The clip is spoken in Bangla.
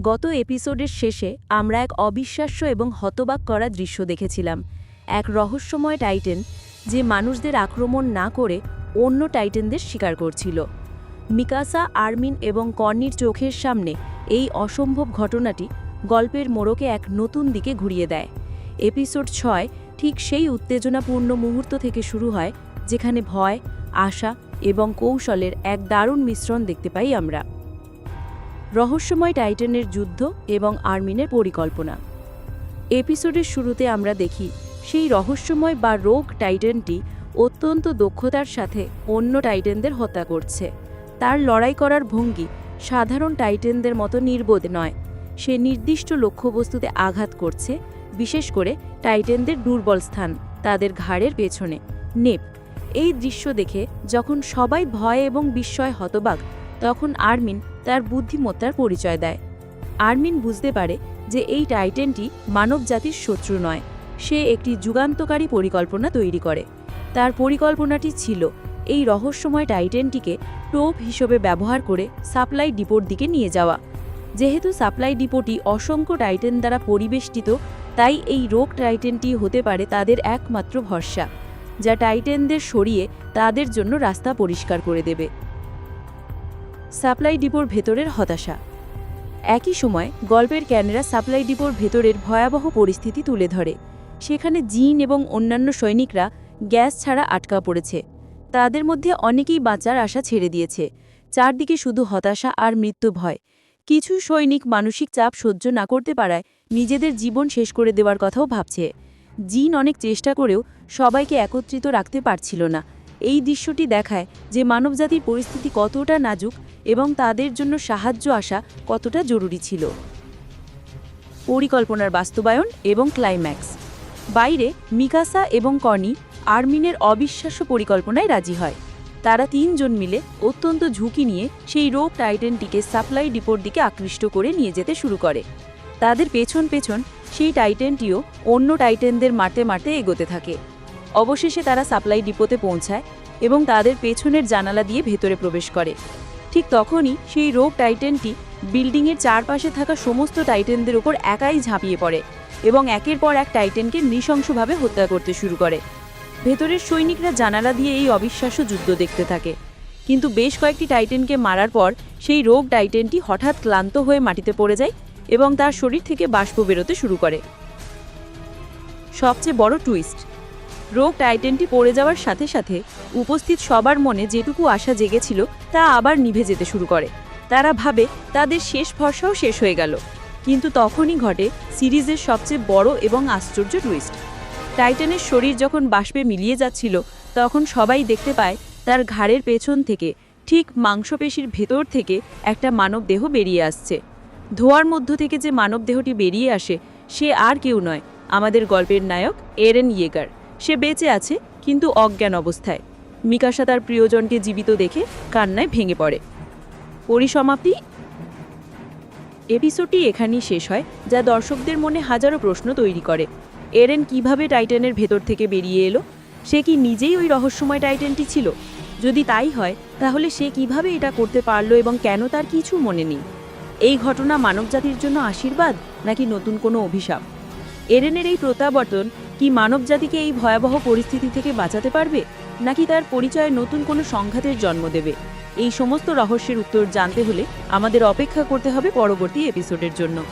গত এপিসোডের শেষে আমরা এক অবিশ্বাস্য এবং হতবাক করা দৃশ্য দেখেছিলাম। এক রহস্যময় টাইটেন যে মানুষদের আক্রমণ না করে অন্য টাইটেনদের শিকার করছিল। মিকাসা, আর্মিন এবং কর্নির চোখের সামনে এই অসম্ভব ঘটনাটি গল্পের মোড়কে এক নতুন দিকে ঘুরিয়ে দেয়। এপিসোড ছয় ঠিক সেই উত্তেজনাপূর্ণ মুহূর্ত থেকে শুরু হয়, যেখানে ভয়, আশা এবং কৌশলের এক দারুণ মিশ্রণ দেখতে পাই আমরা। রহস্যময় টাইটানের যুদ্ধ এবং আর্মিনের পরিকল্পনা। এপিসোডের শুরুতে আমরা দেখি, সেই রহস্যময় বা রোগ টাইটানটি অত্যন্ত দক্ষতার সাথে অন্য টাইটেনদের হত্যা করছে। তার লড়াই করার ভঙ্গি সাধারণ টাইটেনদের মতো নির্বোধ নয়। সে নির্দিষ্ট লক্ষ্যবস্তুতে আঘাত করছে, বিশেষ করে টাইটেনদের দুর্বল স্থান, তাদের ঘাড়ের পেছনে। নেপ, এই দৃশ্য দেখে যখন সবাই ভয় এবং বিস্ময় হতবাক, তখন আর্মিন তার বুদ্ধিমত্তার পরিচয় দেয়। আর্মিন বুঝতে পারে যে এই টাইটেনটি মানবজাতির শত্রু নয়, সে একটি যুগান্তকারী পরিকল্পনা তৈরি করে। তার পরিকল্পনাটি ছিল এই রহস্যময় টাইটেনটিকে টোপ হিসেবে ব্যবহার করে সাপ্লাই ডিপোর দিকে নিয়ে যাওয়া। যেহেতু সাপ্লাই ডিপোটি অসংখ্য টাইটেন দ্বারা পরিবেষ্টিত, তাই এই রোগ টাইটেনটি হতে পারে তাদের একমাত্র ভরসা, যা টাইটেনদের সরিয়ে তাদের জন্য রাস্তা পরিষ্কার করে দেবে। সাপ্লাই ডিপোর ভেতরের হতাশা। একই সময় গল্পের ক্যানেরা সাপ্লাই ডিপোর ভেতরের ভয়াবহ পরিস্থিতি তুলে ধরে। সেখানে জিন এবং অন্যান্য সৈনিকরা গ্যাস ছাড়া আটকা পড়েছে। তাদের মধ্যে অনেকেই বাঁচার আশা ছেড়ে দিয়েছে। চারদিকে শুধু হতাশা আর মৃত্যু ভয়। কিছু সৈনিক মানসিক চাপ সহ্য না করতে পারায় নিজেদের জীবন শেষ করে দেওয়ার কথাও ভাবছে। জিন অনেক চেষ্টা করেও সবাইকে একত্রিত রাখতে পারছিল না। এই দৃশ্যটি দেখায় যে মানবজাতির পরিস্থিতি কতটা নাজুক এবং তাদের জন্য সাহায্য আসা কতটা জরুরি ছিল। পরিকল্পনার বাস্তবায়ন এবং ক্লাইম্যাক্স বাইরে মিকাসা এবং কর্নি আর্মিনের অবিশ্বাস্য পরিকল্পনায় রাজি হয়। তারা তিনজন মিলে অত্যন্ত ঝুঁকি নিয়ে সেই রোপ টাইটেনটিকে সাপ্লাই ডিপোর দিকে আকৃষ্ট করে নিয়ে যেতে শুরু করে। তাদের পেছন পেছন সেই টাইটেনটিও অন্য টাইটেনদের মারতে মারতে এগোতে থাকে। অবশেষে তারা সাপ্লাই ডিপোতে পৌঁছায় এবং তাদের পেছনের জানালা দিয়ে ভেতরে প্রবেশ করে। ঠিক তখনই সেই রোগ টাইটেনটি বিল্ডিংয়ের চারপাশে থাকা সমস্ত টাইটেনদের উপর একাই ঝাঁপিয়ে পড়ে এবং একের পর এক টাইটেনকে নৃশংসভাবে হত্যা করতে শুরু করে। ভেতরের সৈনিকরা জানালা দিয়ে এই অবিশ্বাস্য যুদ্ধ দেখতে থাকে। কিন্তু বেশ কয়েকটি টাইটেনকে মারার পর সেই রোগ টাইটেনটি হঠাৎ ক্লান্ত হয়ে মাটিতে পড়ে যায় এবং তার শরীর থেকে বাষ্প বেরোতে শুরু করে। সবচেয়ে বড় টুইস্ট রোগ টাইটেনটি পড়ে যাওয়ার সাথে সাথে উপস্থিত সবার মনে যেটুকু আশা জেগেছিল তা আবার নিভে যেতে শুরু করে। তারা ভাবে তাদের শেষ ভরসাও শেষ হয়ে গেল। কিন্তু তখনই ঘটে সিরিজের সবচেয়ে বড় এবং আশ্চর্য টুইস্ট। টাইটানের শরীর যখন বাষ্পে মিলিয়ে যাচ্ছিল, তখন সবাই দেখতে পায় তার ঘাড়ের পেছন থেকে, ঠিক মাংসপেশির ভেতর থেকে একটা মানবদেহ বেরিয়ে আসছে। ধোয়ার মধ্য থেকে যে মানবদেহটি বেরিয়ে আসে, সে আর কেউ নয়, আমাদের গল্পের নায়ক এরেন ইয়েগার। সে বেঁচে আছে, কিন্তু অজ্ঞান অবস্থায়। মিকাশা তার প্রিয়জনকে জীবিত দেখে কান্নায় ভেঙে পড়ে। পরিসমাপ্তি? এপিসোডটি এখানেই শেষ হয়, যা দর্শকদের মনে হাজারো প্রশ্ন তৈরি করে। এরেন কীভাবে টাইটানের ভেতর থেকে বেরিয়ে এলো? সে কি নিজেই ওই রহস্যময় টাইটানটি ছিল? যদি তাই হয়, তাহলে সে কীভাবে এটা করতে পারল এবং কেন তার কিছু মনে নেই? এই ঘটনা মানবজাতির জন্য আশীর্বাদ, নাকি নতুন কোনো অভিশাপ? এরেনের এই প্রত্যাবর্তন কি মানব জাতিকে এই ভয়াবহ পরিস্থিতি থেকে বাঁচাতে পারবে, নাকি তার পরিচয়ে নতুন কোনো সংঘাতের জন্ম দেবে? এই সমস্ত রহস্যের উত্তর জানতে হলে আমাদের অপেক্ষা করতে হবে পরবর্তী এপিসোডের জন্য।